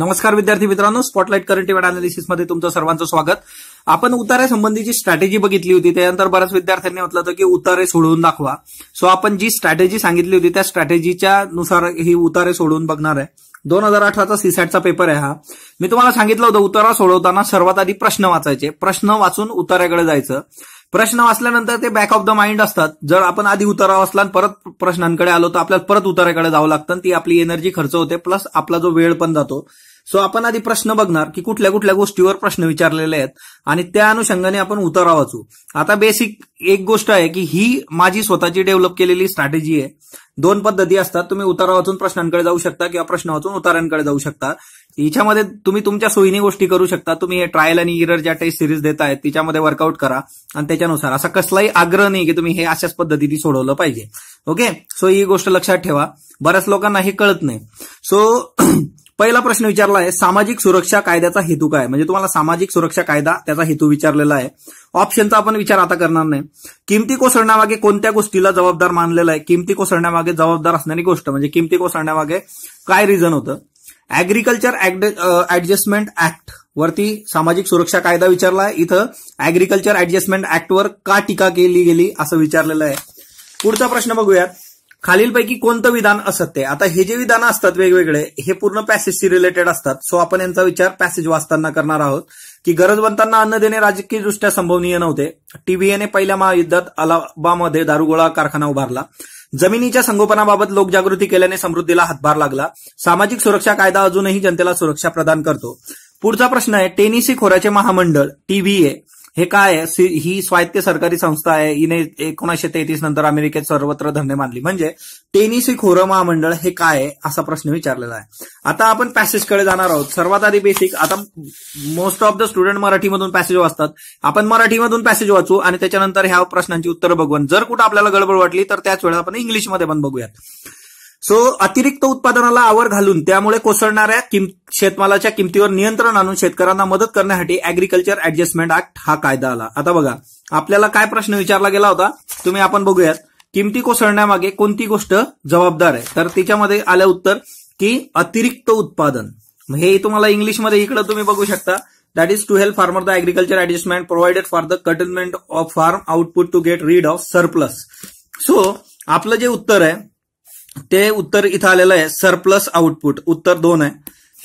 नमस्कार विद्यार्थी मित्रांनो. स्पॉटलाइट करंट इव्हेंट अनालिसिसमध्ये तुमचं सर्वांचं स्वागत. आपण उतार्यासंबंधीची स्ट्रॅटेजी बघितली होती. त्यानंतर बऱ्याच विद्यार्थ्यांनी म्हटलं होतं की उतारे सोडवून दाखवा. सो आपण जी स्ट्रॅटेजी सांगितली होती त्या स्ट्रॅटेजीच्या नुसार ही उतारे सोडवून बघणार आहे. दोन हजार अठराचा सीसॅटचा पेपर आहे हा. मी तुम्हाला सांगितलं होतं उतारा सोडवताना सर्वात आधी प्रश्न वाचायचे. प्रश्न वाचून उतार्याकडे जायचं. प्रश्न वाचल्यानंतर ते बॅक ऑफ द माइंड असतात. जर आपण आधी उतारा वाचला परत प्रश्नांकडे आलो तर आपल्याला परत उताराकडे जावं लागतं ती आपली एनर्जी खर्च होते प्लस आपला जो वेळ पण जातो. सो आपण आधी प्रश्न बघणार की कुठल्या कुठल्या गोष्टीवर प्रश्न विचारलेले आहेत आणि त्या अनुषंगाने आपण उतारा वाचू आता बेसिक एक गोष्ट आहे की ही माझी स्वतःची डेव्हलप केलेली स्ट्रॅटेजी आहे. दोन पद्धती असतात. तुम्ही उतारा वाचून प्रश्नांकडे जाऊ शकता किंवा प्रश्न वाचून उतारांकडे जाऊ शकता. हिच्यामध्ये तुम्ही तुमच्या सोयीने गोष्टी करू शकता. तुम्ही हे ट्रायल आणि इरर ज्या टेस्ट सिरीज देत आहेत तिच्यामध्ये वर्कआउट करा आणि त्याच्यानुसार असा कसलाही आग्रह नाही की तुम्ही हे अशाच पद्धतीने सोडवलं पाहिजे. ओके सो ही गोष्ट लक्षात ठेवा. बऱ्याच लोकांना हे कळत नाही. सो पहिला प्रश्न विचारला आहे सामाजिक सुरक्षा कायद्याचा हेतू काय? म्हणजे तुम्हाला सामाजिक सुरक्षा कायदा त्याचा हेतू विचारलेला आहे. ऑप्शनचा आपण विचार आता करणार नाही. किमती कोसळण्यामागे कोणत्या गोष्टीला जबाबदार मानलेला आहे? किमती कोसळण्यामागे जबाबदार असणारी गोष्ट. म्हणजे किमती कोसळण्यामागे काय रिझन होतं? अॅग्रिकल्चर ऍडजस्टमेंट ऍक्ट वरती सामाजिक सुरक्षा कायदा विचारला आहे इथं अॅग्रिकल्चर ऍडजस्टमेंट ऍक्टवर का टीका केली गेली असं विचारलेलं आहे. पुढचा प्रश्न बघूयात. खालीलपैकी कोणतं विधान असत्य आता हे जे विधानं असतात वेगवेगळे हे पूर्ण पॅसेजशी रिलेटेड असतात. सो आपण यांचा विचार पॅसेज वाचताना करणार आहोत. की गरजवंतांना अन्न देणे राजकीयदृष्ट्या संभवनीय नव्हते. टीबीएने पहिल्या महायुद्धात अलाबामध्ये दारुगोळा कारखाना उभारला. जमिनीच्या संगोपनाबाबत लोकजागृती केल्याने समृद्धीला हातभार लागला. सामाजिक सुरक्षा कायदा अजूनही जनतेला सुरक्षा प्रदान करतो. पुढचा प्रश्न आहे टेनिसी खोऱ्याचे महामंडळ टीबीए हे काय ही स्वायत्त सरकारी संस्था आहे. हिने एकोणीसशे तेहतीस नंतर अमेरिकेत सर्वत्र धंदे मानली म्हणजे टेनिसी खोरं महामंडळ हे काय आहे असा प्रश्न विचारलेला आहे. आता आपण पॅसेजकडे जाणार आहोत. सर्वात आधी बेसिक आता मोस्ट ऑफ द स्टुडंट मराठीमधून पॅसेज वाचतात. आपण मराठीमधून पॅसेज वाचू आणि त्याच्यानंतर ह्या प्रश्नांची उत्तरं बघून. जर कुठं आपल्याला गडबड वाटली तर त्याच वेळेला आपण इंग्लिशमध्ये पण बघूयात. सो अतिरिक्त उत्पादनाला आवर घालून त्यामुळे कोसळणाऱ्या शेतमालाच्या किमतीवर नियंत्रण आणून शेतकऱ्यांना मदत करण्यासाठी अॅग्रिकल्चर ऍडजस्टमेंट ऍक्ट हा कायदा आला. आता बघा आपल्याला काय प्रश्न विचारला गेला होता तुम्ही आपण बघूयात. किमती कोसळण्यामागे कोणती गोष्ट जबाबदार आहे? तर त्याच्यामध्ये आलं उत्तर की अतिरिक्त उत्पादन. हे तुम्हाला इंग्लिशमध्ये इकडे तुम्ही बघू शकता. That is to help farmer the agriculture adjustment provided for the curtailment of farm output to get rid of surplus so आपलं जे उत्तर आहे ते उत्तर इथं आलेलं आहे सरप्लस आउटपुट उत्तर दोन आहे.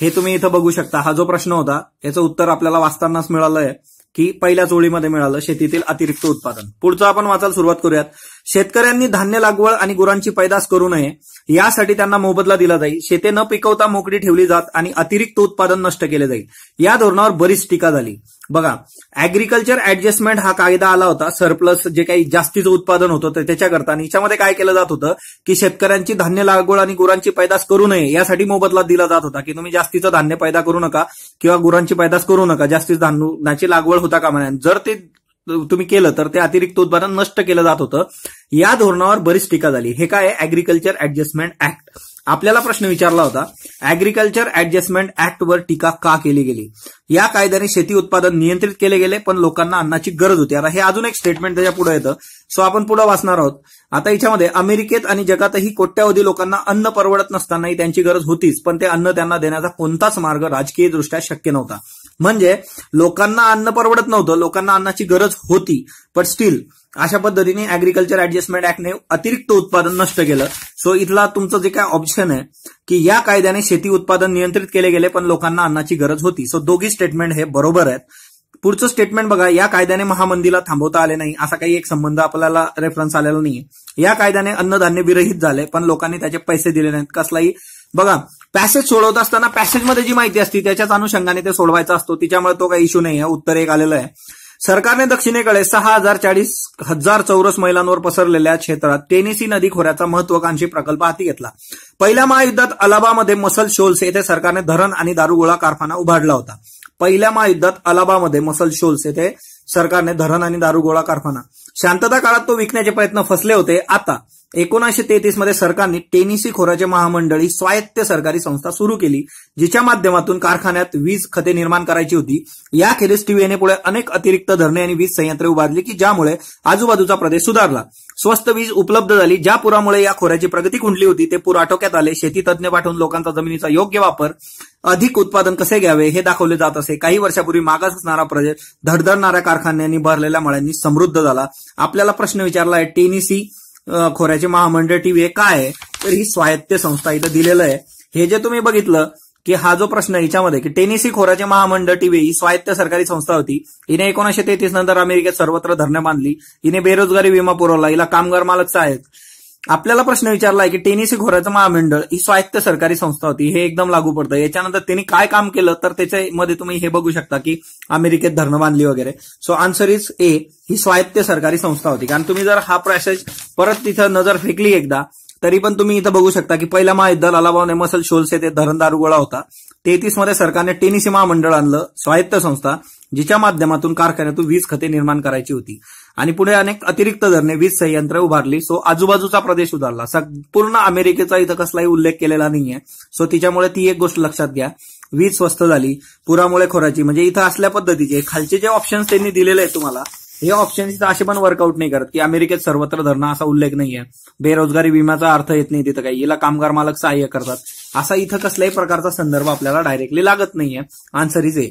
हे तुम्ही इथं बघू शकता. हा जो प्रश्न होता याचं उत्तर आपल्याला वाचतानाच मिळालं आहे की पहिल्या ओळीमध्ये मिळालं शेतीतील अतिरिक्त उत्पादन. पुढचं आपण वाचायला सुरुवात करूयात. शेतकऱ्यांनी धान्य लागवड आणि गुरांची पैदास करू नये यासाठी त्यांना मोबदला दिला जाईल. शेते न पिकवता मोकळी ठेवली जात आणि अतिरिक्त उत्पादन नष्ट केले जाईल. या धोरणावर बरीच टीका झाली. बघा अॅग्रिकल्चर ऍडजस्टमेंट हा कायदा आला होता. सरप्लस जे काही जास्तीचं उत्पादन होतं त्याच्याकरता आणि याच्यामध्ये काय केलं जात होतं की शेतकऱ्यांची धान्य लागवड आणि गुरांची पैदास करू नये यासाठी मोबदला दिला जात होता की तुम्ही जास्तीचं धान्य पैदा करू नका किंवा गुरांची पैदास करू नका. जास्तीच धान्याची लागवड होता का म्हणा जर ते तुम्ही केलं तर ते अतिरिक्त उत्पादन नष्ट केलं जात होतं. या धोरणावर बरीच टीका झाली. हे काय अॅग्रिकल्चर ऍडजस्टमेंट ऍक्ट आपल्याला प्रश्न विचारला होता अॅग्रिकल्चर ऍडजस्टमेंट ऍक्टवर टीका का केली गेली? या कायद्याने शेती उत्पादन नियंत्रित केले गेले पण लोकांना अन्नाची गरज होती. आता हे अजून एक स्टेटमेंट त्याच्या पुढे येतं. सो आपण पुढे वाचणार आहोत. आता याच्यामध्ये अमेरिकेत आणि जगातही कोट्यावधी लोकांना अन्न परवडत नसतानाही त्यांची गरज होतीच पण ते अन्न त्यांना देण्याचा कोणताच मार्ग राजकीय दृष्ट्या शक्य नव्हता. म्हणजे लोकांना अन्न परवडत नव्हतं लोकांना अन्नाची गरज होती. पण स्टील अशा पद्धतीने अॅग्रिकल्चर ऍडजस्टमेंट ऍक्टने अतिरिक्त उत्पादन नष्ट केलं. सो इथला तुमचं जे काय ऑप्शन आहे की या कायद्याने शेती उत्पादन नियंत्रित केले गेले पण लोकांना अन्नाची गरज होती. सो दोघी स्टेटमेंट हे बरोबर आहेत. पुढचं स्टेटमेंट बघा या कायद्याने महामंदीला थांबवता आले नाही असा काही एक संबंध आपल्याला रेफरन्स आलेला नाहीये. या कायद्याने अन्नधान्य विरहित झाले पण लोकांनी त्याचे पैसे दिले नाहीत. कसलाही बघा पॅसेज सोडवत असताना पॅसेजमध्ये जी माहिती असते त्याच्याच अनुषंगाने ते सोडवायचा असतो. तिच्यामुळे तो काही इश्यू नाही आहे उत्तर एक आलेलं आहे. सरकारने दक्षिणेकडे सहा हजार चाळीस हजार चौरस मैलांवर पसरलेल्या क्षेत्रात टेनेसी नदी खोऱ्याचा महत्वाकांक्षी प्रकल्प हाती घेतला. पहिल्या महायुद्धात अलाबामध्ये मसल शोल्स येथे सरकारने धरण आणि दारुगोळा कारखाना उभारला होता. पहिल्या महायुद्धात अलाबामध्ये मसल शोल्स येथे सरकारने धरण आणि दारुगोळा कारखाना. शांतता काळात तो विकण्याचे प्रयत्न फसले होते. आता एकोणीसशे तेहतीसमध्ये सरकारने टेनिसी खोराचे महामंडळ ही स्वायत्त सरकारी संस्था सुरू केली जिच्या माध्यमातून कारखान्यात वीज खते निर्माण करायची होती. याखेरीज टीव्हीने पुढे अनेक अतिरिक्त धरणे आणि वीज संयंत्रे उभारली की ज्यामुळे आजूबाजूचा प्रदेश सुधारला. स्वस्त वीज उपलब्ध झाली ज्या पुरामुळे या खोऱ्याची प्रगती खुंटली होती ते पूर आटोक्यात आले. शेती तज्ज्ञ पाठवून लोकांचा जमिनीचा योग्य वापर अधिक उत्पादन कसे घ्यावे हे दाखवले जात असे. काही वर्षापूर्वी मागास असणारा प्रदेश धडधडणाऱ्या कारखान्यांनी भरलेल्या मळ्यांनी समृद्ध झाला. आपल्याला प्रश्न विचारला आहे टेनिसी खोऱ्याचे महामंडळ टीव्ही काय आहे? तर ही स्वायत्त संस्था इथं दिलेलं आहे. हे जे तुम्ही बघितलं की हा जो प्रश्न याच्यामध्ये की टेनिसी खोऱ्याचे महामंडळ टीव्ही ही स्वायत्त सरकारी संस्था होती. हिने एकोणीशे तेहतीस नंतर अमेरिकेत सर्वत्र धरणे बांधली. हिने बेरोजगारी विमा पुरवला. हिला कामगार मालकचा आहेत. आपल्याला प्रश्न विचारलाय की टेनिसी घोराचं महामंडळ ही स्वायत्त सरकारी संस्था होती हे एकदम लागू पडतं. याच्यानंतर त्यांनी काय काम केलं? तर त्याच्यामध्ये तुम्ही हे बघू शकता की अमेरिकेत धरणं बांधली वगैरे. सो आन्सर इज ए ही स्वायत्त सरकारी संस्था होती. कारण तुम्ही जर हा प्रोसेस परत तिथं नजर फेकली एकदा तरी पण तुम्ही इथं बघू शकता की पहिल्या महायुद्धात अलाबाव मसल शोल्स येथे धरण दारुगोळा होता. तेहतीसमध्ये सरकारने टेनिसी महामंडळ आणलं स्वायत्त संस्था जिच्या माध्यमातून कारखान्यातून वीज खते निर्माण करायची होती. आणि पुढे अनेक अतिरिक्त धरणे वीज संयंत्र उभारली. सो आजूबाजूचा प्रदेश उधारला पूर्ण अमेरिकेचा इथं कसलाही उल्लेख केलेला नाहीये. सो तिच्यामुळे ती एक गोष्ट लक्षात घ्या. वीज स्वस्त झाली. पुरामुळे खोराची. म्हणजे इथं असल्या पद्धतीचे खालचे जे ऑप्शन्स त्यांनी दिलेले आहेत तुम्हाला हे ऑप्शन असे पण वर्कआउट नाही करत की अमेरिकेत सर्वत्र धरणं असा उल्लेख नाहीये. बेरोजगारी विम्याचा अर्थ येत नाही तिथं काही. याला कामगार मालक सहाय्य करतात. असा इथं कसल्याही प्रकारचा संदर्भ आपल्याला डायरेक्टली लागत नाहीये. आन्सर इज ए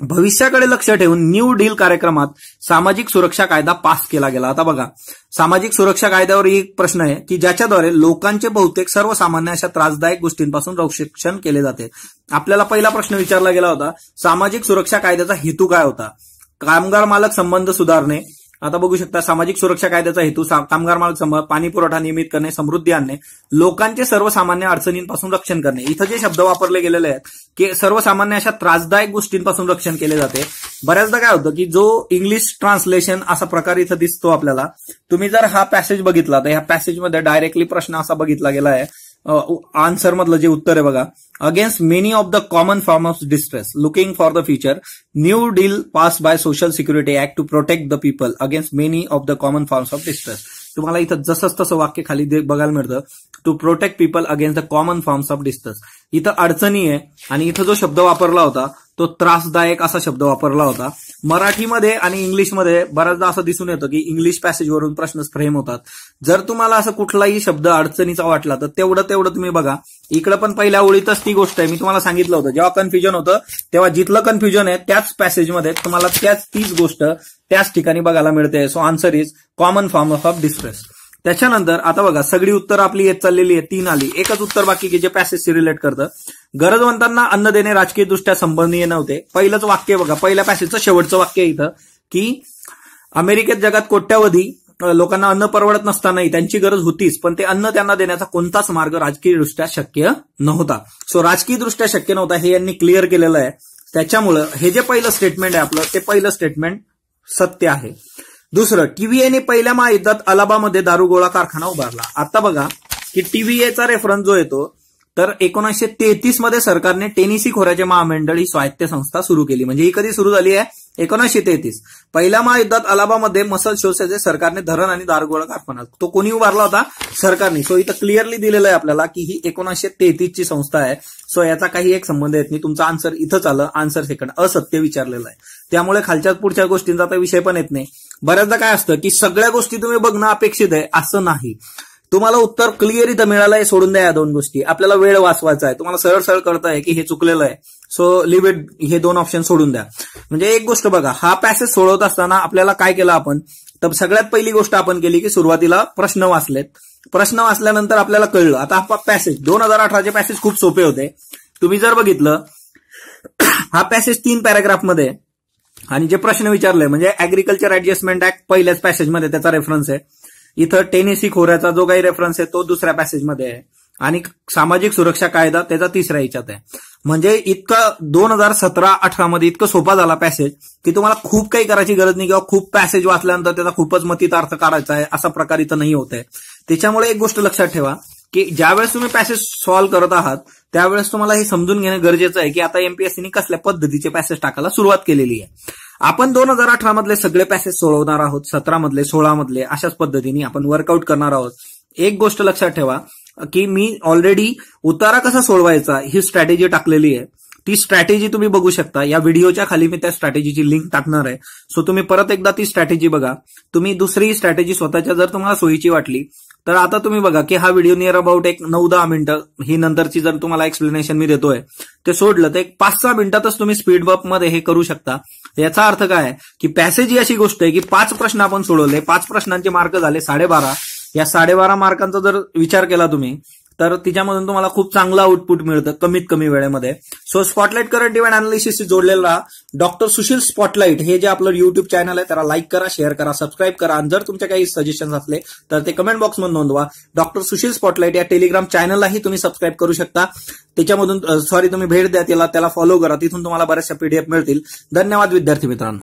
भविष्याकडे लक्ष ठेवून न्यू डील कार्यक्रमात सामाजिक सुरक्षा कायदा पास केला गेला. आता बघा सामाजिक सुरक्षा कायद्यावर एक प्रश्न आहे की ज्याच्याद्वारे लोकांचे बहुतेक सर्वसामान्य अशा त्रासदायक गोष्टींपासून संरक्षण केले जाते. आपल्याला पहिला प्रश्न विचारला गेला होता सामाजिक सुरक्षा कायद्याचा हेतू काय होता? कामगार मालक संबंध सुधारणे. आता बघू शकता सामाजिक सुरक्षा कायद्याचा हेतू कामगार मालक संबंध पाणी पुरवठा नियमित करणे समृद्धी आणणे लोकांचे सर्वसामान्य अडचणींपासून रक्षण करणे. इथं जे शब्द वापरले गेलेले आहेत की सर्वसामान्य अशा त्रासदायक गोष्टींपासून रक्षण केले जाते. बऱ्याचदा काय होतं की जो इंग्लिश ट्रान्सलेशन असा प्रकार इथं दिसतो आपल्याला तुम्ही जर हा पॅसेज बघितला तर ह्या पॅसेजमध्ये डायरेक्टली प्रश्न असा बघितला गेला आहे आन्सर मधलं जे उत्तर आहे बघा. Against many of the common form of distress looking for the future new deal pass by social security act to protect the people against many of the common forms of distress तुम्हाला इथं जसंच तसं वाक्य खाली बघायला मिळतं. To protect people against the common forms of distress इथं अडचणी आहे आणि इथं जो शब्द वापरला होता तो त्रासदायक असा शब्द वापरला होता. मराठीमध्ये आणि इंग्लिशमध्ये बऱ्याचदा असं दिसून येतं की इंग्लिश पॅसेजवरून प्रश्न फ्रेम होतात. जर तुम्हाला असं कुठलाही शब्द अडचणीचा वाटला तर तेवढं तेवढं तुम्ही बघा. इकडं पण पहिल्या ओळीतच ती गोष्ट आहे. मी तुम्हाला सांगितलं होतं जेव्हा कन्फ्युजन होतं तेव्हा जिथलं कन्फ्युजन आहे त्याच पॅसेजमध्ये तुम्हाला त्याच तीच गोष्ट त्याच ठिकाणी बघायला मिळते. So answer is common form of distress त्याच्यानंतर आता बघा सगळी उत्तर आपली येत चाललेली आहे तीन आली. एकच उत्तर बाकी की जे पॅसेजशी रिलेट करतं. गरजवंतांना अन्न देणे राजकीय दृष्ट्या संबंधीय नव्हते. पहिलंच वाक्य बघा पहिल्या पॅसेजचं शेवटचं वाक्य इथं की अमेरिकेत जगात कोट्यावधी लोकांना अन्न परवडत नसतानाही त्यांची गरज होतीच पण ते अन्न त्यांना देण्याचा कोणताच मार्ग राजकीय दृष्ट्या शक्य नव्हता. सो राजकीय दृष्ट्या शक्य नव्हता हे यांनी क्लिअर केलेलं आहे. त्याच्यामुळं हे जे पहिलं स्टेटमेंट आहे आपलं ते पहिलं स्टेटमेंट सत्य आहे. दुसरं टीव्हीएने पहिल्या महायुद्धात अलाबामध्ये दारुगोळा कारखाना उभारला. आता बघा की टीव्हीएचा रेफरन्स जो येतो तर एकोणीसशे तेहतीसमध्ये सरकारने टेनिसी खोऱ्याचे महामंडळ ही स्वायत्त संस्था सुरू केली. म्हणजे ही कधी सुरू झाली आहे? एकोणीसशे तेहतीस. पहिल्या महायुद्धात अलाबामध्ये मसल शोसेचे सरकारने धरण आणि दारुगोळा कारखाना तो कोणी उभारला होता? सरकारने. सो इथं क्लिअरली दिलेलं आहे आपल्याला की ही एकोणीसशे तेहतीस ची संस्था आहे. सो याचा काही एक संबंध येत नाही. तुमचा आन्सर इथंच आलं. आन्सर सेकंड असत्य विचारलेलं आहे. त्यामुळे खालच्या पुढच्या गोष्टींचा विषय पण येत नाही. बऱ्याचदा काय असतं की सगळ्या गोष्टी तुम्ही बघणं अपेक्षित आहे असं नाही. तुम्हाला उत्तर क्लिअर इथं मिळालं आहे सोडून द्या या दोन गोष्टी. आपल्याला वेळ वाचवायचा आहे. तुम्हाला सरळ सरळ करताय की हे चुकलेलं आहे. सो लिव्ह इट हे दोन ऑप्शन सोडून द्या. म्हणजे एक गोष्ट बघा हा पॅसेज सोडवत असताना आपल्याला काय केलं आपण? तर सगळ्यात पहिली गोष्ट आपण केली की सुरुवातीला प्रश्न वाचलेत. प्रश्न वाचल्यानंतर आपल्याला कळलं. आता हा पॅसेज दोन हजार अठराचे पॅसेज खूप सोपे होते. तुम्ही जर बघितलं हा पॅसेज तीन पॅराग्राफमध्ये आणि जे प्रश्न विचारले म्हणजे अॅग्रिकल्चर ऍडजस्टमेंट ऍक्ट पहिल्याच पॅसेजमध्ये त्याचा रेफरन्स आहे. इथं टेनेसी खोऱ्याचा जो काही रेफरन्स आहे तो दुसऱ्या पॅसेजमध्ये आहे. आणि सामाजिक सुरक्षा कायदा त्याचा तिसऱ्या याच्यात आहे. म्हणजे इतकं दोन हजार सतरा अठरा मध्ये इतकं सोपा झाला पॅसेज की तुम्हाला खूप काही करायची गरज नाही किंवा खूप पॅसेज वाचल्यानंतर त्याचा खूपच मतीत अर्थ काढायचा आहे असा प्रकार इथं नाही होत आहे. त्याच्यामुळे एक गोष्ट लक्षात ठेवा की ज्यावेळेस तुम्ही पॅसेज सॉल्व्ह करत आहात त्यावेळेस तुम्हाला हे समजून घेणं गरजेचं आहे की आता एमपीएससीने कसल्या पद्धतीचे पॅसेज टाकायला सुरुवात केलेली आहे. आपण दोन हजार अठरा मधले सगळे पॅसेज सोडवणार आहोत सतरा मधले सोळा मधले अशाच पद्धतीने आपण वर्कआउट करणार आहोत. एक गोष्ट लक्षात ठेवा की मी ऑलरेडी उतारा कसा सोडवायचा ही स्ट्रॅटेजी टाकलेली आहे. ती स्ट्रॅटेजी तुम्ही बघू शकता. या व्हिडिओच्या खाली मी त्या स्ट्रॅटेजीची लिंक टाकणार आहे. सो तुम्ही परत एकदा ती स्ट्रॅटेजी बघा. तुम्ही दुसरी स्ट्रॅटेजी स्वतःच्या जर तुम्हाला सोयीची वाटली तर आता तुम्ही बघा की हा व्हिडिओ नियर अबाउट एक नऊ दहा मिनिटं ही नंतरची जर तुम्हाला एक्सप्लेनेशन मी देतोय ते सोडलं तर एक पाच सहा मिनिटातच तुम्ही स्पीड बपमध्ये हे करू शकता. याचा अर्थ काय आहे? की पॅसेज ही अशी गोष्ट आहे की पाच प्रश्न आपण सोडवले पाच प्रश्नांचे मार्क झाले साडेबारा. या साडेबारा मार्कांचा जर विचार केला तुम्ही तर तिच्यामधून तुम्हाला खूप चांगलं आउटपुट मिळतं कमीत कमी वेळेमध्ये. So spotlight current event analysis जोडलेला डॉक्टर सुशील स्पॉटलाईट हे जे आपलं युट्यूब चॅनल आहे त्याला लाईक करा शेअर करा सबस्क्राईब करा. आणि जर तुमच्या काही सजेशन असले तर ते कमेंट बॉक्समध्ये नोंदवा. डॉक्टर सुशील स्पॉटलाईट या टेलिग्राम चॅनललाही तुम्ही सबस्क्राईब करू शकता. त्याच्यामधून सॉरी तुम्ही भेट द्या त्याला त्याला फॉलो करा. तिथून तुम्हाला बऱ्याचशा पीडीएफ मिळतील. धन्यवाद विद्यार्थी मित्रांनो.